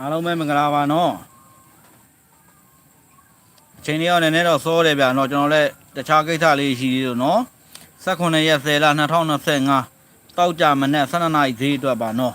အားလုံးပဲမင်္ဂလာပါနော်အချိန်လေးရောနည်းနည်းတော့စောတယ်ဗျာနော်ကျွန်တော်လည်းတခြားကိစ္စလေးရှိသေးလို့နော်18ရက်10လ2025တောက်ကြမနဲ့12နာရီဈေးအတွက်ပါနော်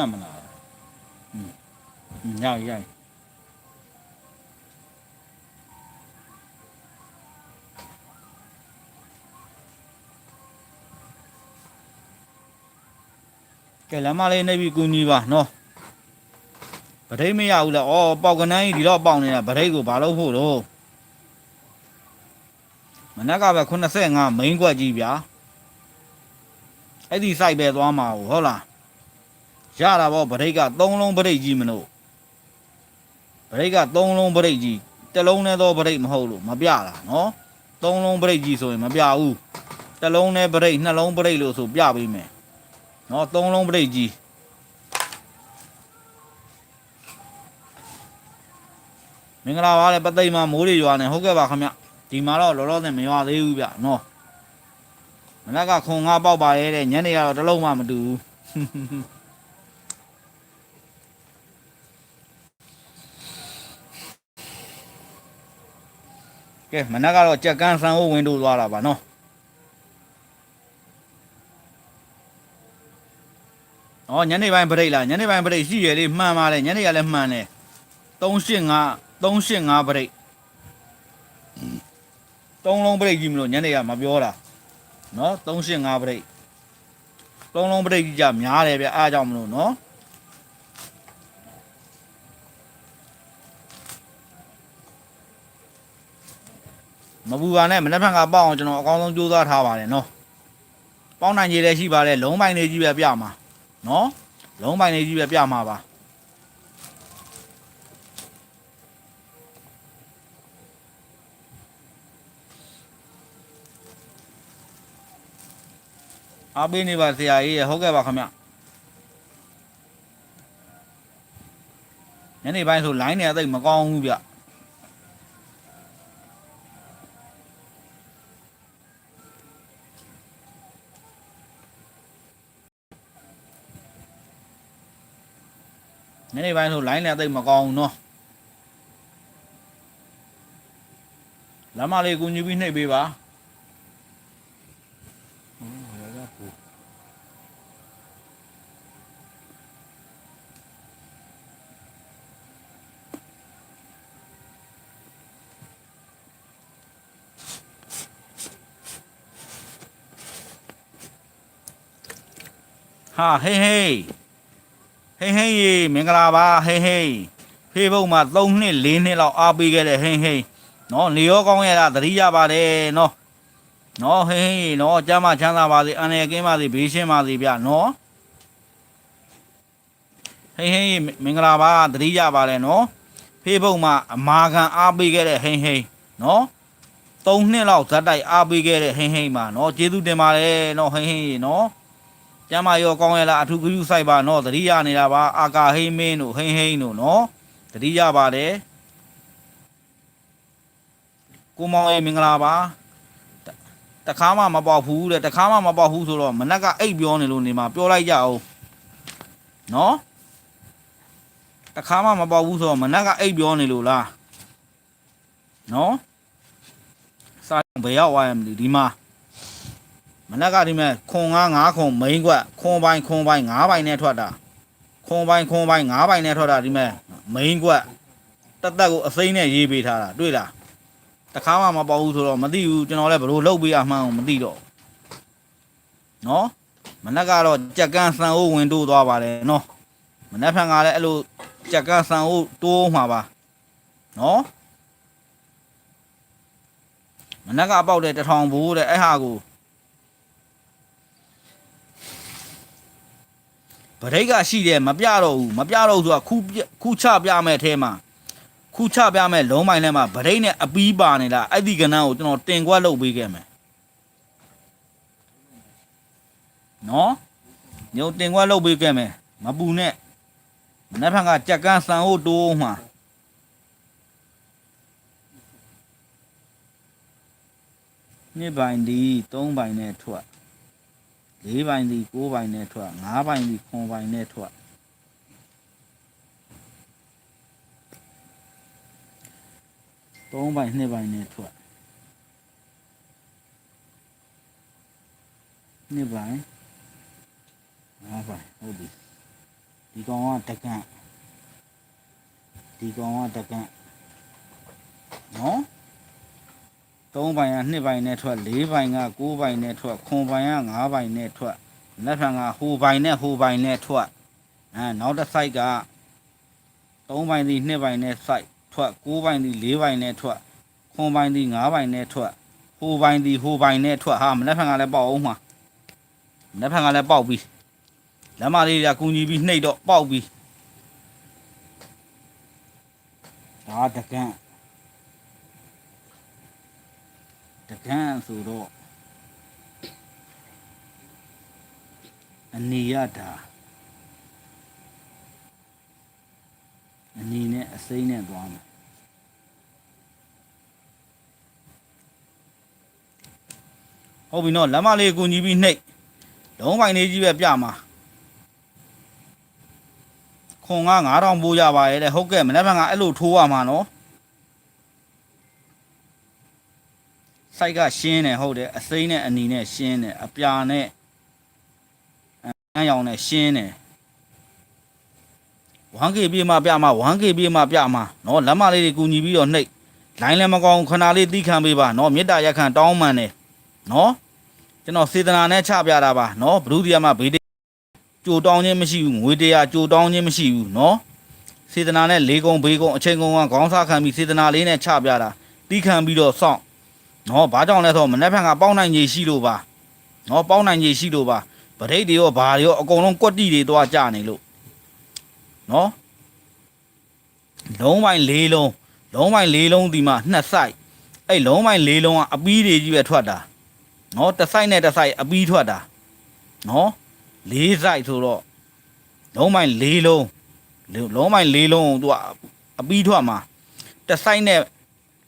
လေလူဒီမှမလားอืมညရရကဲလမ်းမလေးနေပြီကူညီပါနော်ဗဒိတ်မရဘူးလားဩပေါက်ကနန်းကြီးဒီတော့ပေါက်နေတာဗဒိတ်ကိုဘာလို့ဖို့တော့မနက်ကပဲ85မိန်းကွက်ကြီးဗျာအဲ့ဒီ site ပဲသွားမှာဟုတ်လား ရတာပေါ့ဗဒိတ်က3လုံးဗဒိတ်ကြီးမလို့ဗဒိတ်က3လုံးဗဒိတ်ကြီးတစ်လုံးနဲ့တော့ဗဒိတ်မဟုတ်လို့မပြတာနော်3လုံးဗဒိတ်ကြီးဆိုရင်မပြဘူးတစ်လုံးနဲ့ဗဒိတ်နှလုံးဗဒိတ်လို့ဆိုပြပေးမယ်နော်3လုံးဗဒိတ်ကြီးမင်္ဂလာပါလေပသိမ်မှာမိုးတွေရွာနေဟုတ်ကဲ့ပါခင်ဗျဒီမှာတော့လောလောဆယ်မရွာသေးဘူးဗျနော်မနက်ကခုံငါပေါက်ပါရဲ့တဲ့ညနေကတော့တစ်လုံးမှမတူဘူး ကဲမနက်ကတော့ကြက်ကန်းဆန်းဦးဝင်တို့သွားတာပါနော်ဩညနေပိုင်းပြိတ်လားညနေပိုင်းပြိတ်ရှိရလေမှန်ပါလေညနေကလည်းမှန်တယ်385 385ပရိတ်သုံးလုံးပရိတ်ကြီးမလို့ညနေကမပြောတာနော်385ပရိတ်သုံးလုံးပရိတ်ကြီးကြများတယ်ဗျအားကြောင့်မလို့နော် မပူပါနဲ့မနေ့ကပေါက်အောင်ကျွန်တော်အကောင်းဆုံးကြိုးစားထားပါတယ်နော်ပေါက်နိုင်ကြီးလည်းရှိပါတယ်လုံးပိုင်လေးကြီးပဲပြမှာနော်လုံးပိုင်လေးကြီးပဲပြမှာပါအားပေးနေပါဆရာကြီးရဟုတ်ကဲ့ပါခင်ဗျညနေပိုင်းဆို line နေအသိပ်မကောင်းဘူးဗျ හෙනවයිහු ලයිනයතයි මකවුන්නවා ළමා လေးကိုညှပြီးနှိပ်ပေးပါဟာဟေးဟေး ဟေးဟေးရေမင်္ဂလာပါဟေးဟေးဖေးဘုတ်မှာ3နှစ်4နှစ်လောက်အားပေးခဲ့တဲ့ဟေးဟေးနော်နေရောကောင်းရတာသတိရပါတယ်နော်နော်ဟေးဟေးနော်ကျမ်းမချမ်းသာပါစေအန္တရာယ်ကင်းပါစေဘေးရှင်းပါစေဗျနော်ဟေးဟေးမင်္ဂလာပါသတိရပါတယ်နော်ဖေးဘုတ်မှာအမာခံအားပေးခဲ့တဲ့ဟေးဟေးနော်3နှစ်လောက်ဇက်တိုက်အားပေးခဲ့တဲ့ဟိမ့်ဟိမ့်ပါနော်ကျေးဇူးတင်ပါတယ်နော်ဟိမ့်ဟိမ့်နော် ကျမ်းမာရောကောင်းရလားအထူးဂရုစိုက်ပါနော်တတိယနေတာပါအာကာဟိမင်းတို့ဟိမ့်ဟိမ့်တို့နော်တတိယပါတယ်ကိုမောင်ရေမင်္ဂလာပါတတခါမှမပေါက်ဘူးတဲ့တခါမှမပေါက်ဘူးဆိုတော့မနက်ကအိတ်ပြောနေလို့နေမှာပြောလိုက်ကြအောင်နော်တခါမှမပေါက်ဘူးဆိုတော့မနက်ကအိတ်ပြောနေလို့လားနော်စာဘယ်ရောက်သွားရမလဲဒီမှာ မနက်ကဒီမဲ့ခွန်ငါးငါးခွန်မိန်ကွက်ခွန်ပိုင်းခွန်ပိုင်းငါးပိုင်းနဲ့ထွက်တာခွန်ပိုင်းခွန်ပိုင်းငါးပိုင်းနဲ့ထွက်တာဒီမဲ့မိန်ကွက်တက်တက်ကိုအစိမ့်နဲ့ရေးပေးထားတာတွေ့လားတခါမှမပေါ့ဘူးဆိုတော့မသိဘူးကျွန်တော်လည်းဘလို့လှုပ်ပေးအမှန်းကိုမသိတော့နော်မနက်ကတော့ကြက်ကန်းဆန်အိုးဝင်တိုးသွားပါတယ်နော်မနက်ဖြန်ကလည်းအဲ့လိုကြက်ကန်းဆန်အိုးတိုးမှာပါနော်မနက်ကပေါက်တဲ့တထောင်ဘူးတဲ့အဲ့ဟာကို ဗရိတ်ကရှိတယ်မပြတော့ဘူးမပြတော့ဘူးဆိုတာခုပြခုချပြမဲ့အထဲမှာခုချပြမဲ့လုံးမိုင်းထဲမှာဗရိတ်နဲ့အပီးပါနေတာအဲ့ဒီကဏ္ဍကိုကျွန်တော်တင်ကွက်လုပ်ပေးခဲ့မယ်နော်ညိုတင်ကွက်လုပ်ပေးခဲ့မယ်မပူနဲ့မနေ့ဖက်ကကြက်ကန်းဆန်ဟုတ်တိုးမှာနှစ်ပိုင်ဒီ၃ပိုင်နဲ့ထွက် ၄ပိုင်းဒီ၉ပိုင်းနဲ့ထွက်၅ပိုင်းဒီ9ပိုင်းနဲ့ထွက်၃ပိုင်း2ပိုင်းနဲ့ထွက်2ပိုင်း5ပိုင်းဟုတ်ပြီဒီကောင်ကတကန့်ဒီကောင်ကတကန့်နော် 3ပိုင်းက2ပိုင်းနဲ့ထွက်4ပိုင်းက9ပိုင်းနဲ့ထွက်9ပိုင်းက5ပိုင်းနဲ့ထွက်လက်ဖံကဟိုပိုင်းနဲ့ဟိုပိုင်းနဲ့ထွက်အဲနောက်တစ် site က3ပိုင်းဒီ2ပိုင်းနဲ့ site ထွက်9ပိုင်းဒီ4ပိုင်းနဲ့ထွက်9ပိုင်းဒီ5ပိုင်းနဲ့ထွက်ဟိုပိုင်းဒီဟိုပိုင်းနဲ့ထွက်ဟာမလက်ဖံကလည်းပေါက်အောင်မှာလက်ဖံကလည်းပေါက်ပြီလက်မလေးကကူညီပြီးနှိပ်တော့ပေါက်ပြီဒါတကန့် တကန်းဆိုတော့အနေရတာအနေနဲ့အစိမ့်နဲ့သွားမယ်ဟုတ်ပြီနော်လက်မလေးကိုညီပြီးနှိပ်လုံးပိုင်လေးကြီးပဲပြမှာခွန်က9000ပိုးရပါရဲ့တဲ့ဟုတ်ကဲ့မနေ့ကငါအဲ့လိုထိုးရမှာနော် စိုက်ကရှင်းတယ်ဟုတ်တယ်အစိမ့်နဲ့အနီနဲ့ရှင်းတယ်အပြာနဲ့အမ်းရောင်နဲ့ရှင်းတယ် 1K ပြေးမှပြမှာ 1K ပြေးမှပြမှာเนาะလက်မလေးတွေကူညီပြီးတော့နှိပ်လိုင်းလည်းမကောင်းခဏလေးတီးခံပေးပါเนาะမေတ္တာရက်ခံတောင်းမှန်တယ်เนาะကျွန်တော်စေတနာနဲ့ချပြတာပါเนาะဘ ᱹ ဒီယာမှာဘေးကြိုတောင်းခြင်းမရှိဘူးငွေတရားကြိုတောင်းခြင်းမရှိဘူးเนาะစေတနာနဲ့လေးကုံဘေးကုံအချိန်ကုံကခေါင်းစားခံပြီးစေတနာလေးနဲ့ချပြတာတီးခံပြီးတော့စောင့် နော်ဘာကြောင့်လဲဆိုတော့မနေ့ဖက်ကပေါင်းနိုင်ကြီးရှိလို့ပါနော်ပေါင်းနိုင်ကြီးရှိလို့ပါဗရိတ်တွေရောဘာတွေရောအကုန်လုံးကွက်တီတွေတော့ကြာနေလို့နော်လုံးပိုင်း၄လုံးလုံးပိုင်း၄လုံးဒီမှာနှစ်ဆိုင်အဲ့လုံးပိုင်း၄လုံးကအပီးတွေကြီးပဲထွက်တာနော်တစ်ဆိုင်နဲ့တစ်ဆိုင်အပီးထွက်တာနော်၄ဆိုင်ဆိုတော့လုံးပိုင်း၄လုံးလုံးပိုင်း၄လုံးသူကအပီးထွက်မှာတစ်ဆိုင်နဲ့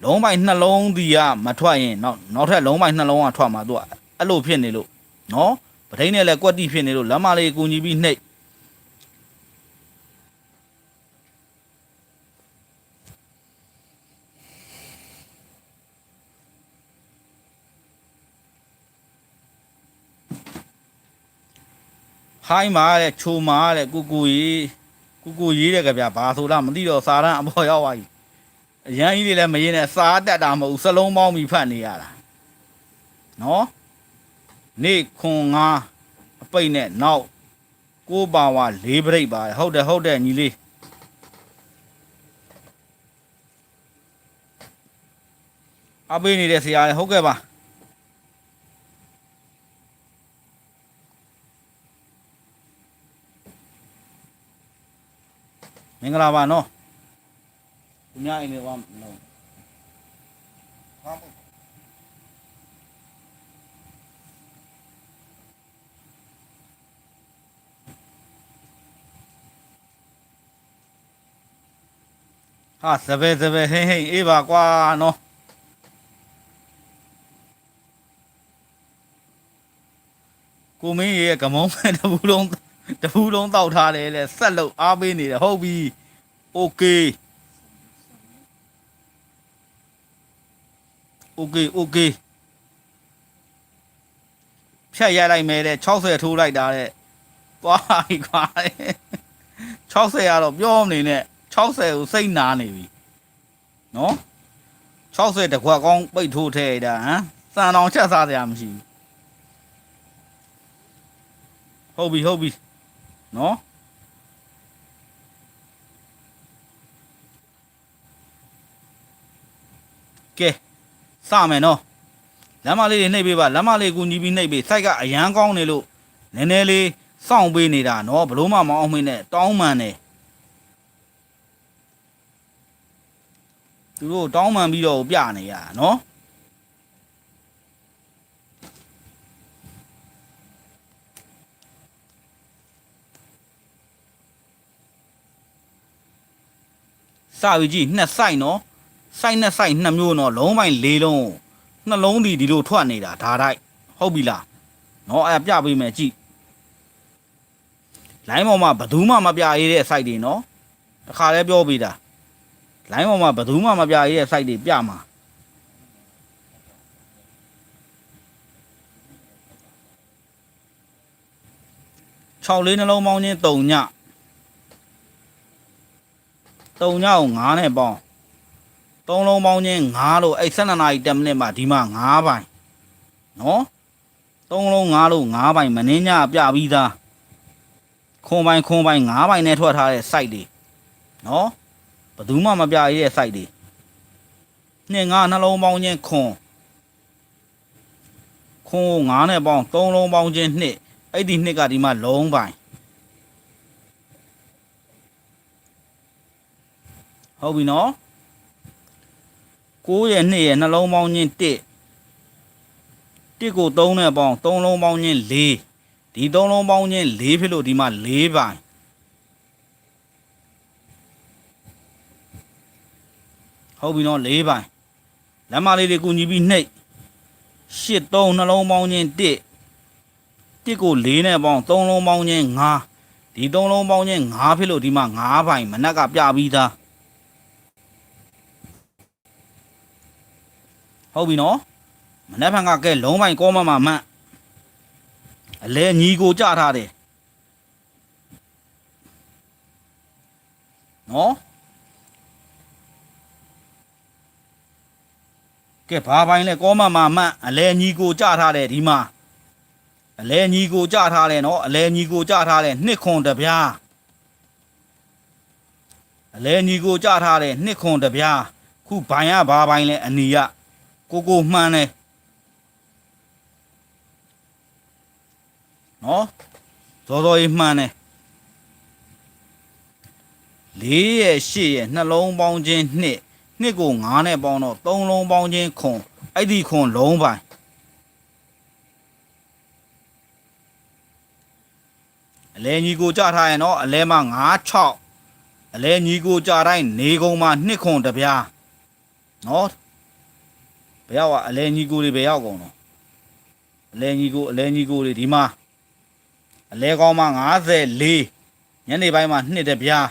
လုံးပိုင်နှလုံးဒီကမထွက်ရင်နောက်နောက်ထပ်လုံးပိုင်နှလုံးကထွက်မှာသူကအဲ့လိုဖြစ်နေလို့နော်ပထိန်နဲ့လည်းကွက်တိဖြစ်နေလို့လက်မလေးကူညီပြီးနှိပ်ဟိုင်းမာတဲ့ချိုမာတဲ့ကူကူကြီးကူကူရေးတဲ့ကြဗျာဘာဆိုလားမသိတော့စာရန်အပေါ်ရောက်သွားပြီ အရန်ကြီးတွေလည်းမရင်နဲ့စားတက်တာမဟုတ်ဘူးစလုံးပေါင်းပြီးဖတ်နေရတာနော်နေခွန်ငါအပိတ်နဲ့နောက်ကိုပါဝါ၄ပရိတ်ပါတယ်ဟုတ်တယ်ဟုတ်တယ်ညီလေးအပေးနေတဲ့ဆရာလည်းဟုတ်ကဲ့ပါမင်္ဂလာပါနော်သူ များအိမ်လေးကမလို့ဟာစပယ်စပယ်ဟိမ့်ဟိမ့်အေးပါကွာနော်ကိုမင်းရဲ့ကမုံမဲ့တစ်ဘူးလုံးတစ်ဘူးလုံးတောက်ထားတယ်လေဆက်လို့အားပေးနေတယ်ဟုတ်ပြီโอเค okay okay ဖြတ်ရိုက်လိုက်မယ်တဲ့60ထိုးလိုက်တာတဲ့သွားပြီကွာ60ကတော့ပြောမနေနဲ့60ကိုစိတ်နာနေပြီနော်60တခွက်ကောင်းပိတ်ထိုးထဲတာဟမ်စံတော်ချက်စားစရာမရှိဘူးဟုတ်ပြီဟုတ်ပြီနော်ကဲ စမယ်နော်လမ်းမလေးတွေနှိပ်ပေးပါလမ်းမလေးကူညီပြီးနှိပ်ပေးစိုက်ကအရန်ကောင်းနေလို့နည်းနည်းလေးစောင့်ပေးနေတာနော်ဘလို့မှမအောင်မင်းနဲ့တောင်းမှန်တယ်သူတို့တောင်းမှန်ပြီးတော့ပြနေရတာနော်စာဝီကြီးနှစ်ဆိုင်နော် ဆိုင်နှစ်ဆိုင်နှစ်မျိုးနော်လုံးပိုင်းလေးလုံးနှလုံးဒီဒီလိုထွက်နေတာဒါတိုက်ဟုတ်ပြီလားနော်အဲ့ဒါပြပေးမယ်ကြည့်လိုင်းပေါ်မှာဘယ်သူမှမပြရတဲ့ site တွေနော်တခါလဲပြောပေးတာလိုင်းပေါ်မှာဘယ်သူမှမပြရတဲ့ site တွေပြမှာ6လေးနှလုံးပေါင်းချင်း3ည3ညကို9နဲ့ပေါင်း 3လုံးပေါင်းချင်း9လို့အဲ့12နာရီ10မိနစ်မှာဒီမှာ9ပိုင်နော်3လုံး9လို့9ပိုင်မင်းညပြပြီးသားခွန်ပိုင်ခွန်ပိုင်9ပိုင်နဲ့ထွက်ထားတဲ့ site တွေနော်ဘယ်သူမှမပြရတဲ့ site တွေနှစ်ငါနှလုံးပေါင်းချင်းခွန်ခွန်ကို9နဲ့ပေါင်း3လုံးပေါင်းချင်းနှစ်အဲ့ဒီနှစ်ကဒီမှာလုံးပိုင်ဟုတ်ပြီနော် 9ရဲ့2ရဲ့နှလုံးပေါင်းချင်း1 1ကို3နဲ့ပေါင်း3လုံးပေါင်းချင်း4ဒီ3လုံးပေါင်းချင်း4ဖြစ်လို့ဒီမှာ4ပိုင်ဟုတ်ပြီနော်4ပိုင်လက်မလေးတွေကူညီပြီးနှိပ်8 3နှလုံးပေါင်းချင်း1 1ကို4နဲ့ပေါင်း3လုံးပေါင်းချင်း5ဒီ3လုံးပေါင်းချင်း5ဖြစ်လို့ဒီမှာ5ပိုင်မနက်ကပြပြီးသား ဟုတ်ပြီနော်မနက်ဖြန်ကကဲလုံးပိုင်ကောမမမှန်အလဲညီကိုကြထားတယ်နော်ကဲဘာပိုင်းလဲကောမမမှန်အလဲညီကိုကြထားတယ်ဒီမှာအလဲညီကိုကြထားတယ်နော်အလဲညီကိုကြထားတယ်နှစ်ခွန်တပြားအလဲညီကိုကြထားတယ်နှစ်ခွန်တပြားခုဘိုင်ရဘာပိုင်းလဲအနီရ ကိုကိုမှန်တယ်နော်စောစောကြီးမှန်တယ်လေးရဲ့ရှစ်ရဲ့နှလုံးပေါင်းခြင်းနှစ်နှစ်ကို9နဲ့ပေါင်းတော့သုံးလုံးပေါင်းခြင်းခွန်အဲ့ဒီခွန်လုံးပိုင်အလဲညီကိုကြထားရင်တော့အလဲမှာ9 6အလဲညီကိုကြတိုင်းနေကုံမှာနှစ်ခွန်တပြားနော် ဘယ်ရောက်อ่ะအလဲညီကိုတွေဘယ်ရောက်ကုန်တော့အလဲညီကိုအလဲညီကိုတွေဒီမှာအလဲကောင်းမှာ54ညနေပိုင်းမှာနှစ်တပြား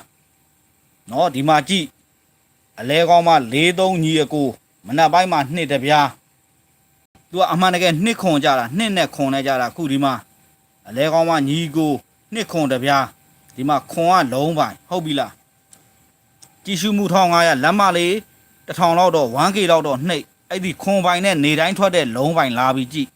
နော်ဒီမှာကြည့်အလဲကောင်းမှာ43ညီအကိုမနက်ပိုင်းမှာနှစ်တပြားသူကအမှန်တကယ်နှစ်ခွန်ကြတာနှစ်နဲ့ခွန်နဲ့ကြတာခုဒီမှာအလဲကောင်းမှာညီကိုနှစ်ခွန်တပြားဒီမှာခွန်ကလုံးပိုင်ဟုတ်ပြီလားကြည့်ရှုမှု1500လက်မလေးတစ်ထောင်လောက်တော့ 1k လောက်တော့နှိပ် အဲ့ဒီခွန်ပိုင်နဲ့နေတိုင်းထွက်တဲ့လုံးပိုင်လာပြီးကြည့်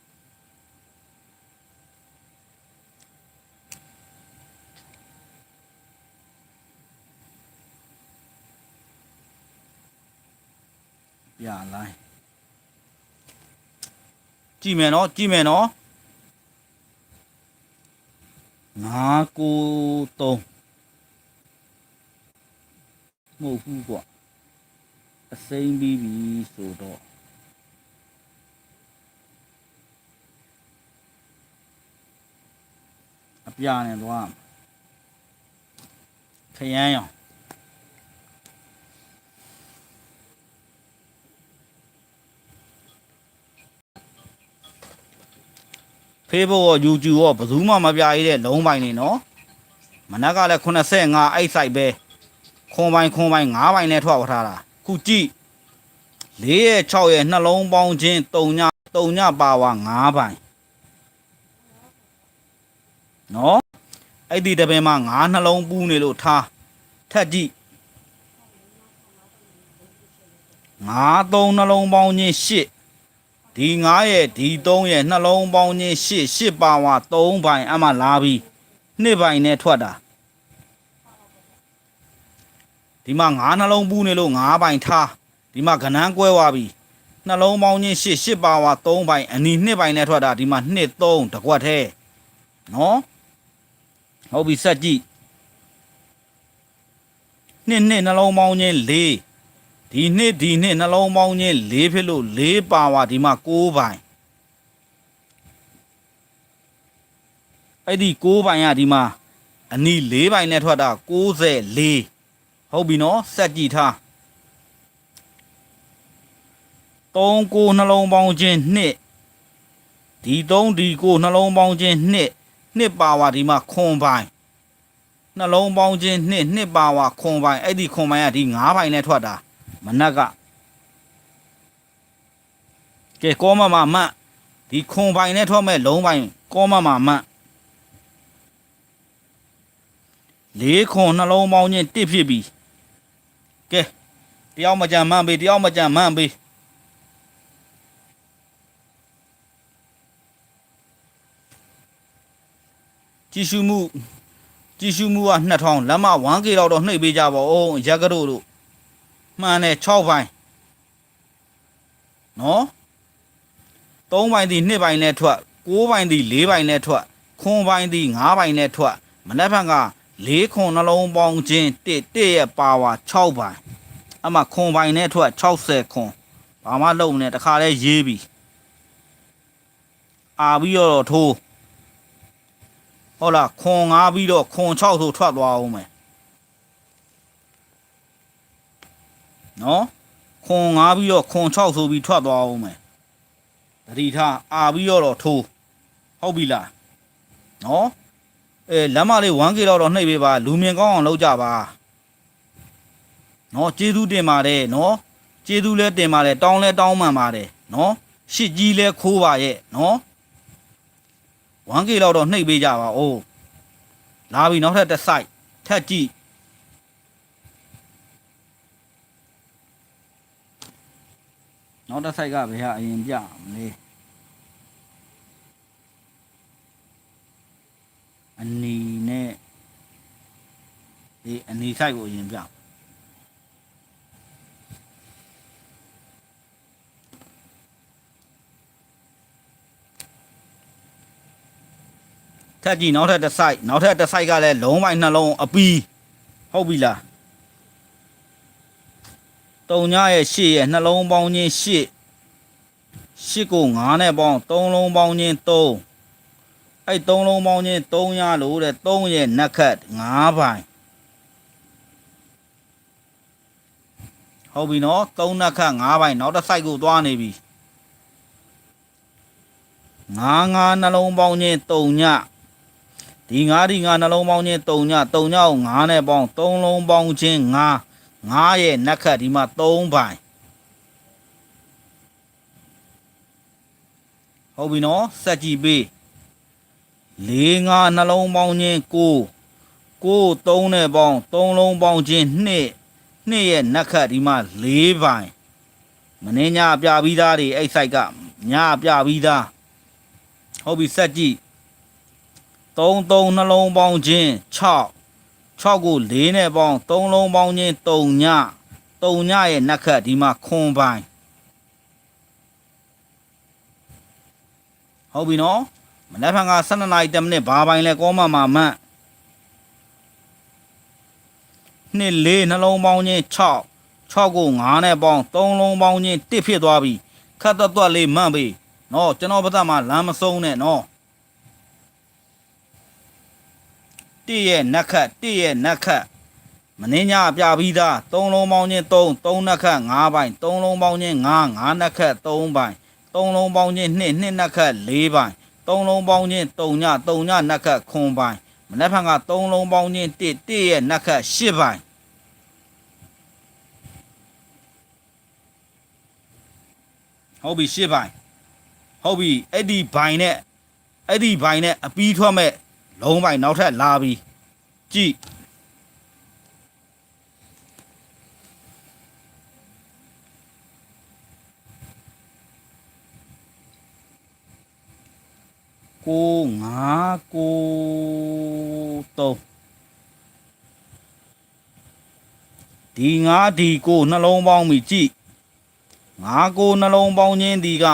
ပြလိုင်းကြည့်မယ်နော်ကြည့်မယ်နော်ငါကို3မဟုတ်ဘူးကွာအစိမ့်ပြီးပြီဆိုတော့ ပြာနဲ့သွားမှာခရမ်းရောင်ဖေးဖို့ရော YouTube ရောဘယ်သူမှမပြရတဲ့လုံးပိုင်နေနော်မနက်ကလည်း85အဲ့ site ပဲခွန်ပိုင်ခွန်ပိုင်9ပိုင်နဲ့ထွက်ထားတာခုကြည့်4ရဲ့6ရဲ့နှလုံးပေါင်းခြင်း3ည3ညပါဝါ9ပိုင် နော်အဲ့ဒီတပင်မှာ9နှလုံးပူးနေလို့ထားထက်ကြည့်9 3နှလုံးပေါင်းခြင်း8ဒီ9ရဲ့ဒီ3ရဲ့နှလုံးပေါင်းခြင်း8 8ပါဝါ3ပိုင်အမှလာပြီးနှစ်ပိုင်နဲ့ထွက်တာဒီမှာ9နှလုံးပူးနေလို့9ပိုင်ထားဒီမှာကနန်းကွဲသွားပြီနှလုံးပေါင်းချင်း8 8ပါဝါ3ပိုင်အနီ2ပိုင်နဲ့ထွက်တာဒီမှာ2 3တကွက်သေးနော် ဟုတ်ပြီဆက်ကြည့်နှစ်နှစ်နှလုံးပေါင်းချင်း၄ဒီနှစ်ဒီနှစ်နှလုံးပေါင်းချင်း၄ဖြစ်လို့၄ပါဝါဒီမှာ၉ပိုင်အဲ့ဒီ၉ပိုင်ကဒီမှာအနီ၄ပိုင်နဲ့ထွက်တာ94ဟုတ်ပြီနော်ဆက်ကြည့်ထား3ကိုနှလုံးပေါင်းချင်းနှစ်ဒီ3ဒီကိုနှလုံးပေါင်းချင်းနှစ် နှစ်ပါဝါဒီမှာခွန်ပိုင်နှလုံးပေါင်းချင်းနှစ်နှစ်ပါဝါခွန်ပိုင်အဲ့ဒီခွန်ပိုင်ကဒီ9ပိုင်နဲ့ထွက်တာမနက်ကကဲကောမမမတ်ဒီခွန်ပိုင်နဲ့ထွက်မဲ့လုံးပိုင်ကောမမမတ်လေးခွန်နှလုံးပေါင်းချင်းတစ်ဖြစ်ပြီကဲတယောက်မကြံမှန်းပေးတယောက်မကြံမှန်းပေး ကြည့်ရှုမှုကြည့်ရှုမှုက2000လက်မ 1K လောက်တော့နှိပ်ပေးကြပါဦးရက်ကတို့တို့မှန်တယ်6ပိုင်းနော်3ပိုင်းဒီ2ပိုင်းနဲ့ထွက်9ပိုင်းဒီ4ပိုင်းနဲ့ထွက်ခွန်ပိုင်းဒီ5ပိုင်းနဲ့ထွက်မနက်ဖြန်က4ခွန်နှလုံးပေါင်းခြင်း1 1ရဲ့ပါဝါ6ပိုင်းအမှခွန်ပိုင်းနဲ့ထွက်60ခွန်ဘာမှလုံးမနဲ့တခါလဲရေးပြီအာပြီးတော့ထိုး ဟုတ်လားခွန်၅ပြီးတော့ခွန်6ဆိုထွက်သွားအောင်မယ်နော်ခွန်၅ပြီးတော့ခွန်6ဆိုပြီးထွက်သွားအောင်မယ်တတိထားအာပြီးတော့ထိုးဟုတ်ပြီလားနော်အဲလမ်းမလေး 1K လောက်တော့နှိပ်ပေးပါလူမြင်ကောင်းအောင်လုပ်ကြပါနော်ကျေးဇူးတင်ပါတယ်နော်ကျေးဇူးလဲတင်ပါတယ်တောင်းလဲတောင်းမှန်ပါတယ်နော်ရှစ်ကြီးလဲခိုးပါရဲ့နော် 1K လောက်တော့နှိပ်ပေးကြပါဦးလာပြီနောက်ထပ်တစ်စိုက်ထက်ကြည့်နောက်တစ်စိုက်ကဘယ်ဟာအရင်ပြမလဲအနီနဲ့ဒီအနီစိုက်ကိုအရင်ပြ ထက်ကြည့်နောက်ထပ်တစ်စိုက်နောက်ထပ်တစ်စိုက်ကလည်းလုံးပိုင်းနှလုံးအပီးဟုတ်ပြီလားတုံညရဲ့ရှေ့ရဲ့နှလုံးပေါင်းချင်းရှေ့ရှစ်ကို9နဲ့ပေါင်း3လုံးပေါင်းချင်း3အဲ့3လုံးပေါင်းချင်း3ရလို့တဲ့3ရဲ့နက်ခတ်9ပိုင်းဟုတ်ပြီနော်3နက်ခတ်9ပိုင်းနောက်တစ်စိုက်ကိုသွားနေပြီ9 9နှလုံးပေါင်းချင်း3ည ဒီငါးဒီငါနှလုံးပေါင်းချင်း3ည3ညကို9နဲ့ပေါင်း3လုံးပေါင်းချင်း9 9ရဲ့နက်ခတ်ဒီမှာ3ပိုင်းဟုတ်ပြီနော်စက်ကြည့်ပေး၄ငါနှလုံးပေါင်းချင်း9 9 3နဲ့ပေါင်း3လုံးပေါင်းချင်း2 2ရဲ့နက်ခတ်ဒီမှာ4ပိုင်းမင်းညပြပြီးသားတွေအဲ့ဆိုင်ကညပြပြီးသားဟုတ်ပြီစက်ကြည့် 3 3နှလုံးပေါင်းချင်း6 6ကို4နဲ့ပေါင်း3လုံးပေါင်းချင်း3ည3ညရဲ့နက်ခတ်ဒီမှာခွန်ပိုင်းဟုတ်ပြီနော်မနက်ဖြန်က12နာရီ10မိနစ်ဘာပိုင်းလဲကောမမှာမန့်နှစ်လေးနှလုံးပေါင်းချင်း6 6ကို9နဲ့ပေါင်း3လုံးပေါင်းချင်း1ဖြစ်သွားပြီခတ်သွက်သွက်လေးမှန့်ပြီနော်ကျွန်တော်ပသက်မှာလမ်းမဆုံးနဲ့နော် တည့်ရဲ့နက်ခတ်တည့်ရဲ့နက်ခတ်မင်းညပြပြီးသား3လုံးပေါင်းချင်း3 3နက်ခတ်5ပိုင်း3လုံးပေါင်းချင်း5 5နက်ခတ်3ပိုင်း3လုံးပေါင်းချင်း2 2နက်ခတ်4ပိုင်း3လုံးပေါင်းချင်း3ည3ညနက်ခတ်ခွန်ပိုင်းမနေ့ဖန်က3လုံးပေါင်းချင်း1 1ရဲ့နက်ခတ်8ပိုင်းဟုတ်ပြီ8ပိုင်းဟုတ်ပြီအဲ့ဒီဘိုင်နဲ့အဲ့ဒီဘိုင်နဲ့အပီးထွက်မဲ့ လုံးပိုင်နောက်ထပ်လာပြီကြည့်ကိုငါကိုတော့ဒီငါဒီကိုနှလုံးပေါင်းပြီကြည့်ငါကိုနှလုံးပေါင်းခြင်းဒီက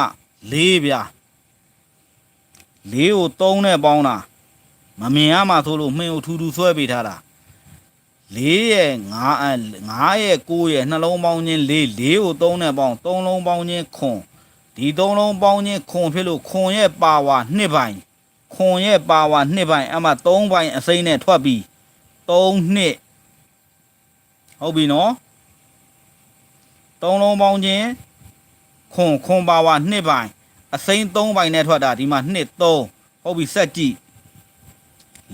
၄ဗျာ၄ကို3နဲ့ပေါင်းတာ မမြင်ရမှာဆိုလို့မှင်ကိုထူထူဆွဲပေးထားတာလေးရဲ့ငါအငါရဲ့ကိုရဲ့နှလုံးပေါင်းချင်းလေးလေးကိုသုံးတဲ့ပေါင်းသုံးလုံးပေါင်းချင်းခွန်ဒီသုံးလုံးပေါင်းချင်းခွန်ဖြစ်လို့ခွန်ရဲ့ပါဝါနှစ်ပိုင်းခွန်ရဲ့ပါဝါနှစ်ပိုင်းအမှသုံးပိုင်းအစိမ့်နဲ့ထွက်ပြီးသုံးနှစ်ဟုတ်ပြီနော်သုံးလုံးပေါင်းချင်းခွန်ခွန်ပါဝါနှစ်ပိုင်းအစိမ့်သုံးပိုင်းနဲ့ထွက်တာဒီမှာနှစ်သုံးဟုတ်ပြီဆက်ကြည့်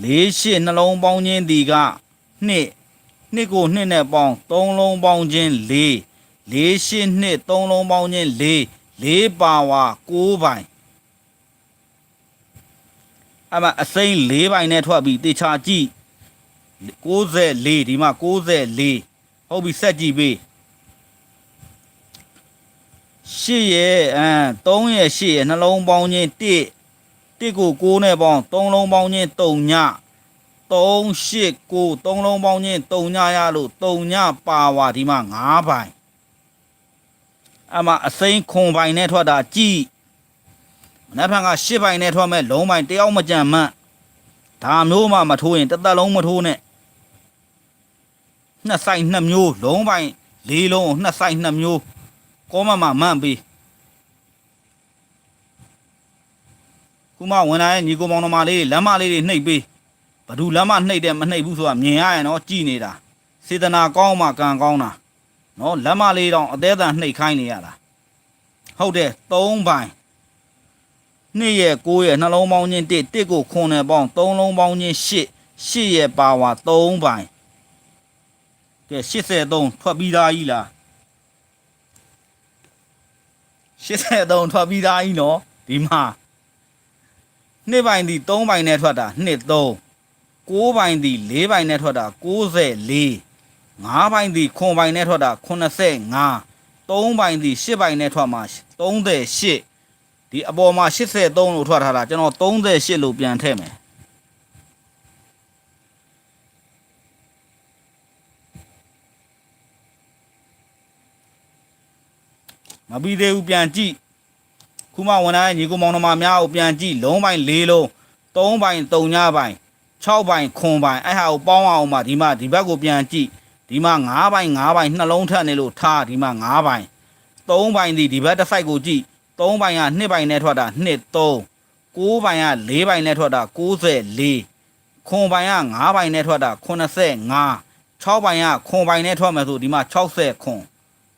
လေးရှစ်နှလုံးပေါင်းခြင်းဒီကနှစ်နှစ်ကိုနှစ်နဲ့ပေါင်းသုံးလုံးပေါင်းခြင်းလေးလေးရှစ်နှစ်သုံးလုံးပေါင်းခြင်းလေးလေးပါဝါကိုးပိုင်အမအစိမ့်၄ပိုင်နဲ့ထွက်ပြီးတေချာကြည့်94ဒီမှာ94ဟုတ်ပြီဆက်ကြည့်ပေးရှစ်ရဲ့အမ်3ရဲ့8ရဲ့နှလုံးပေါင်းခြင်း1 တစ်ကို6နဲ့ပေါင်း3လုံးပေါင်းခြင်း3ည3 8 9 3လုံးပေါင်းခြင်း3ညရလို့3ညပါဝါဒီမှာ9ပိုင်အမအစိမ့်ခွန်ပိုင်နဲ့ထွက်တာကြည့်မနေ့က10ပိုင်နဲ့ထွက်မဲ့လုံးပိုင်တယောက်မကြံမှန်းဒါမျိုးမှမထိုးရင်တစ်သက်လုံးမထိုးနဲ့နှစ်ဆိုင်နှစ်မျိုးလုံးပိုင်လေးလုံးကိုနှစ်ဆိုင်နှစ်မျိုးကောမမမှန်ပြီး ခုမှဝင်လာရဲ့ညီကိုမောင်နှမလေးတွေလမ်းမလေးတွေနှိပ်ပေးဘဒူလမ်းမနှိပ်တယ်မနှိပ်ဘူးဆိုတာမြင်ရရင်တော့ကြည်နေတာစေတနာကောင်းမှကံကောင်းတာနော်လမ်းမလေးတောင်အသေးအံနှိပ်ခိုင်းနေရတာဟုတ်တယ်၃ပိုင်နှစ်ရဲ့၉ရဲ့နှလုံးပေါင်းချင်းတစ်တစ်ကိုခွန်နဲ့ပေါင်း၃လုံးပေါင်းချင်း၈၈ရဲ့ပါဝါ၃ပိုင်ကဲ83ထွက်ပြီးသားကြီးလား83ထွက်ပြီးသားကြီးနော်ဒီမှာ နှစ်ပိုင်သည်3ပိုင်နဲ့ထွက်တာနှစ်3 9ပိုင်သည်4ပိုင်နဲ့ထွက်တာ94 5ပိုင်သည်ခွန်ပိုင်နဲ့ထွက်တာ85 3ပိုင်သည်10ပိုင်နဲ့ထွက်မှာ38ဒီအပေါ်မှာ83လို့ထွက်ထားတာကျွန်တော်38လို့ပြန်ထည့်မယ်မပြီးသေးဘူးပြန်ကြည့် ခုမှဝန်ထမ်းရဲ့ညီကိုမောင်နှမများကိုပြန်ကြည့်လုံးပိုင်း၄လုံး၃ပိုင်း၃ညပိုင်း6ပိုင်းခွန်ပိုင်းအဲ့ဟာကိုပေါင်းအောင်မှဒီမှာဒီဘက်ကိုပြန်ကြည့်ဒီမှာ9ပိုင်း9ပိုင်းနှလုံးထပ်နေလို့ထားဒီမှာ9ပိုင်း3ပိုင်းဒီဒီဘက်တစ်ဆိုင်ကိုကြည့်3ပိုင်းက2ပိုင်းနဲ့ထွက်တာ2 3 9ပိုင်းက4ပိုင်းနဲ့ထွက်တာ94ခွန်ပိုင်းက9ပိုင်းနဲ့ထွက်တာ85 6ပိုင်းကခွန်ပိုင်းနဲ့ထွက်မယ်ဆိုဒီမှာ60ခွန်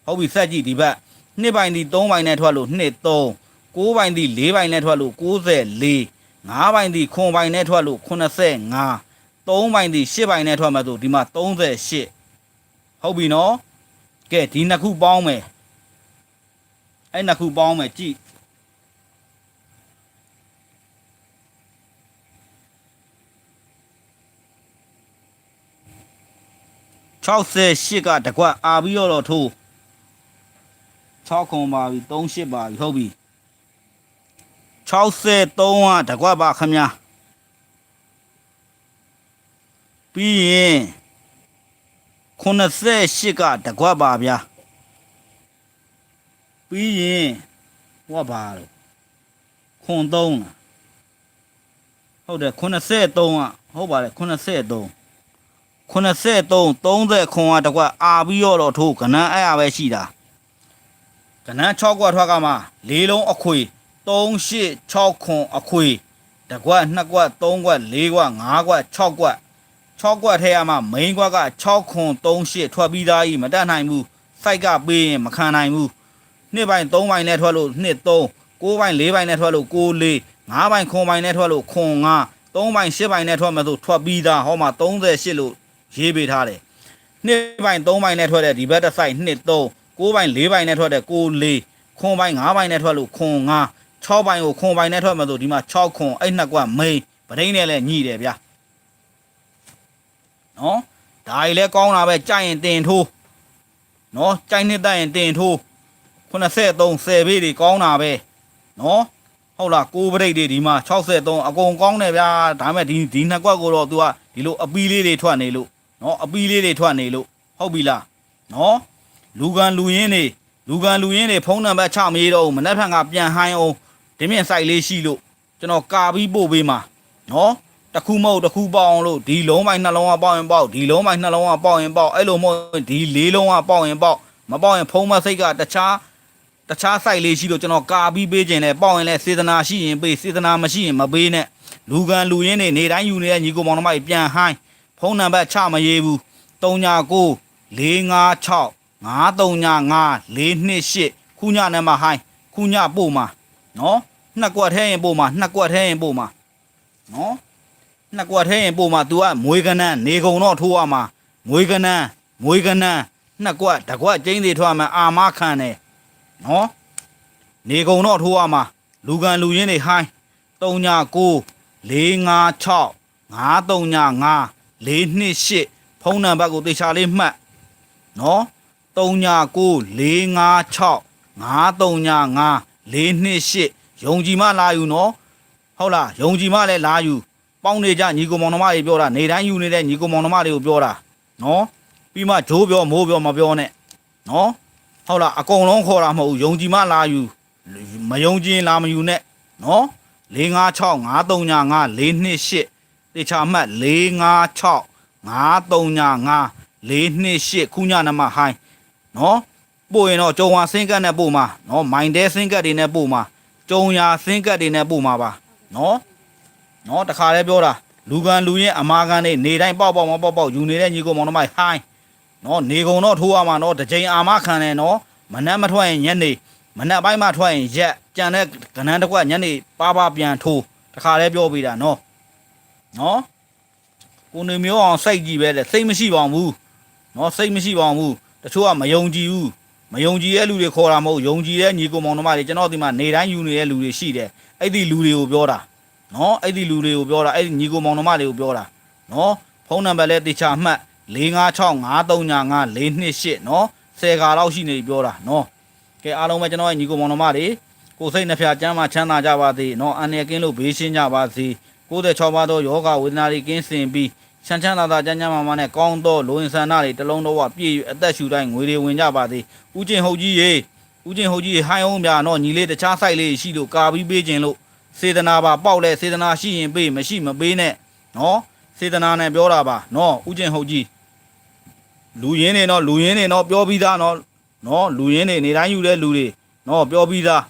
ဟုတ်ပြီဆက်ကြည့်ဒီဘက်2ပိုင်းဒီ3ပိုင်းနဲ့ထွက်လို့2 3 9ပိုင်သည်4ပိုင်နဲ့ထွက်လို့94 5ပိုင်သည်ခွန်ပိုင်နဲ့ထွက်လို့85 3ပိုင်သည်10ပိုင်နဲ့ထွက်မှဆိုဒီမှာ38ဟုတ်ပြီနော်ကဲဒီနှစ်ခုပေါင်းမယ်အဲ့နှစ်ခုပေါင်းမယ်ကြည့်68ကတကွက်အာပြီးတော့ထိုး6ခွန်ပါပြီ38ပါပြီဟုတ်ပြီ 63ကတကွက်ပါခမညာပြီးရင်88ကတကွက်ပါဗျာပြီးရင်ဟောပါလို့ခွန်3လားဟုတ်တယ်83ကဟုတ်ပါတယ်83 83 30ခွန်ကတကွက်အာပြီးတော့ထိုးကနန်းအဲ့ရပဲရှိတာကနန်း6ကွက်ထွက်ကမှ၄လုံးအခွေ 3 8 6ခွန်အခွေတကွက်2ကွက်3ကွက်4ကွက်5ကွက်6ကွက်6ကွက်ထဲရမှာ main ကွက်က6ခွန်3 8ထွက်ပြီးသားကြီးမတက်နိုင်ဘူးစိုက်ကပေးရင်မခံနိုင်ဘူးနှစ်ပိုင်း3ပိုင်းနဲ့ထွက်လို့နှစ်3 9ပိုင်း4ပိုင်းနဲ့ထွက်လို့9 4 5ပိုင်းခွန်ပိုင်းနဲ့ထွက်လို့ခွန်5 3ပိုင်း10ပိုင်းနဲ့ထွက်မှဆိုထွက်ပြီးသားဟောမှာ38လို့ရေးပေးထားတယ်နှစ်ပိုင်း3ပိုင်းနဲ့ထွက်တဲ့ဒီဘက်တစ်ဆိုင်နှစ်3 9ပိုင်း4ပိုင်းနဲ့ထွက်တဲ့9 4ခွန်ပိုင်း5ပိုင်းနဲ့ထွက်လို့ခွန်5 6ပိုင်းကိုခွန်ပိုင်းနဲ့ထွက်မှဆိုဒီမှာ6ခွန်အဲ့နှစ်ကွက်မိန်ပဒိန်းနဲ့လည်းညှိတယ်ဗျာနော်ဒါကြီးလည်းကောင်းတာပဲကြိုက်ရင်တင်ထိုးနော်ကြိုက်နှစ်တက်ရင်တင်ထိုး83 10ဘေးတွေကောင်းတာပဲနော်ဟုတ်လားကိုးပရိတ်တွေဒီမှာ63အကုန်ကောင်းတယ်ဗျာဒါပေမဲ့ဒီဒီနှစ်ကွက်ကိုတော့ तू ကဒီလိုအပီးလေးတွေထွက်နေလို့နော်အပီးလေးတွေထွက်နေလို့ဟုတ်ပြီလားနော်လူကန်လူရင်းတွေလူကန်လူရင်းတွေဖုန်းနံပါတ်ချမေးတော့ဦးမနေ့ကပြန်ဟိုင်းအောင် ဒီမြင့်ဆိုင်လေးရှိလို့ကျွန်တော်ကာပြီးပို့ပေးမှာနော်တစ်ခုမဟုတ်တစ်ခုပေါက်အောင်လို့ဒီလုံးပိုင်းနှလုံးကပေါက်ရင်ပေါက်ဒီလုံးပိုင်းနှလုံးကပေါက်ရင်ပေါက်အဲ့လိုမဟုတ်ဒီလေးလုံးကပေါက်ရင်ပေါက်မပေါက်ရင်ဖုံးမစိတ်ကတခြားတခြား site လေးရှိလို့ကျွန်တော်ကာပြီးပေးခြင်းနဲ့ပေါက်ရင်လည်းစေတနာရှိရင်ပေးစေတနာမရှိရင်မပေးနဲ့လူကန်လူရင်းနေနေတိုင်းယူနေတဲ့ညီကိုမောင်နှမကြီးပြန်ဟိုင်းဖုန်းနံပါတ်ချမရေးဘူး39 456 939 428ခုညနဲ့မှဟိုင်းခုညပို့မှာနော် နှစ်ကွက်ထဲရင်ပို့မှာနှစ်ကွက်ထဲရင်ပို့မှာနော်နှစ်ကွက်ထဲရင်ပို့မှာ तू ကမွေးကနန်းနေကုံတော့ထိုးရမှာမွေးကနန်းမွေးကနန်းနှစ်ကွက်တစ်ကွက်ကျင်းသေးထွားမှာအာမခံတယ်နော်နေကုံတော့ထိုးရမှာလူကန်လူရင်းတွေဟိုင်း39 456 939 428ဖုန်းနံပါတ်ကိုတေချာလေးမှတ်နော်39 456 939 428 ယုံကြည်မလာယူနော်ဟုတ်လားယုံကြည်မလည်းလာယူပေါင်းနေကြညီကိုမောင်နှမတွေပြောတာနေတိုင်းယူနေတဲ့ညီကိုမောင်နှမတွေကိုပြောတာနော်ပြီးမှဂျိုးပြောမိုးပြောမပြောနဲ့နော်ဟုတ်လားအကုန်လုံးခေါ်တာမဟုတ်ဘူးယုံကြည်မလာယူမယုံကြည်ရင်လာမယူနဲ့နော်656 939 428တေချာမှတ်656 939 428ခုညနမဟိုင်းနော်ပို့ရင်တော့ကြုံဝါစင်းကတ်နဲ့ပို့မှာနော်မိုင်တဲစင်းကတ်တွေနဲ့ပို့မှာ ကြုံရာစင်းကတ်တွေနဲ့ပို့မှာပါနော်နော်တခါလဲပြောတာလူကန်လူရင်အမာကန်နေနေတိုင်းပေါက်ပေါက်မပေါက်ပေါက်ယူနေတဲ့ညီကိုမောင်နှမဟိုင်းနော်နေကုန်တော့ထိုးရမှာနော်တစ်ချိန်အာမခံတယ်နော်မနှက်မထွက်ရင်ညနေမနှက်ပိုင်းမှထွက်ရင်ရက်ကြံတဲ့ကနန်းတစ်ခွက်ညနေပါပါပြန်ထိုးတခါလဲပြောပေးတာနော်နော်ကိုနေမျိုးအောင်စိတ်ကြည့်ပဲလေစိတ်မရှိပါဘူးနော်စိတ်မရှိပါဘူးတချို့ကမယုံကြည်ဘူး မယုံကြည်တဲ့လူတွေခေါ်တာမဟုတ်ယုံကြည်တဲ့ညီကိုမောင်နှမတွေကျွန်တော်ဒီမှာနေတိုင်းယူနေတဲ့လူတွေရှိတယ်အဲ့ဒီလူတွေကိုပြောတာနော်အဲ့ဒီလူတွေကိုပြောတာအဲ့ဒီညီကိုမောင်နှမတွေကိုပြောတာနော်ဖုန်းနံပါတ်လဲတေချာမှတ်6565395 428နော်10ခါလောက်ရှိနေပြီပြောတာနော်ကဲအားလုံးပဲကျွန်တော်ရဲ့ညီကိုမောင်နှမတွေကိုယ်စိတ်နှဖျားကျမ်းမာချမ်းသာကြပါစေနော်အန္တရာယ်ကင်းလို့ဘေးရှင်းကြပါစေ96ပါးသောယောဂဝေဒနာတွေကင်းစင်ပြီး ချမ်းချမ်းသာသာကြမ်းကြမ်းမာမာနဲ့ကောင်းသောလိုအင်ဆန္ဒတွေတစ်လုံးတော့ဝပြည့်၍အသက်ရှူတိုင်းငွေတွေဝင်ကြပါစေဦးကျင်ဟုတ်ကြီးရေဦးကျင်ဟုတ်ကြီးရေဟိုင်းအောင်ပြနော်ညီလေးတခြား site လေးရှိလို့ကာပြီးပေးခြင်းလို့စေတနာပါပေါက်လဲစေတနာရှိရင်ပေးမရှိမပေးနဲ့နော်စေတနာနဲ့ပြောတာပါနော်ဦးကျင်ဟုတ်ကြီးလူရင်းနေတော့လူရင်းနေတော့ပြောပြီးသားနော်နော်လူရင်းနေနေတိုင်းယူတဲ့လူတွေနော်ပြောပြီးသား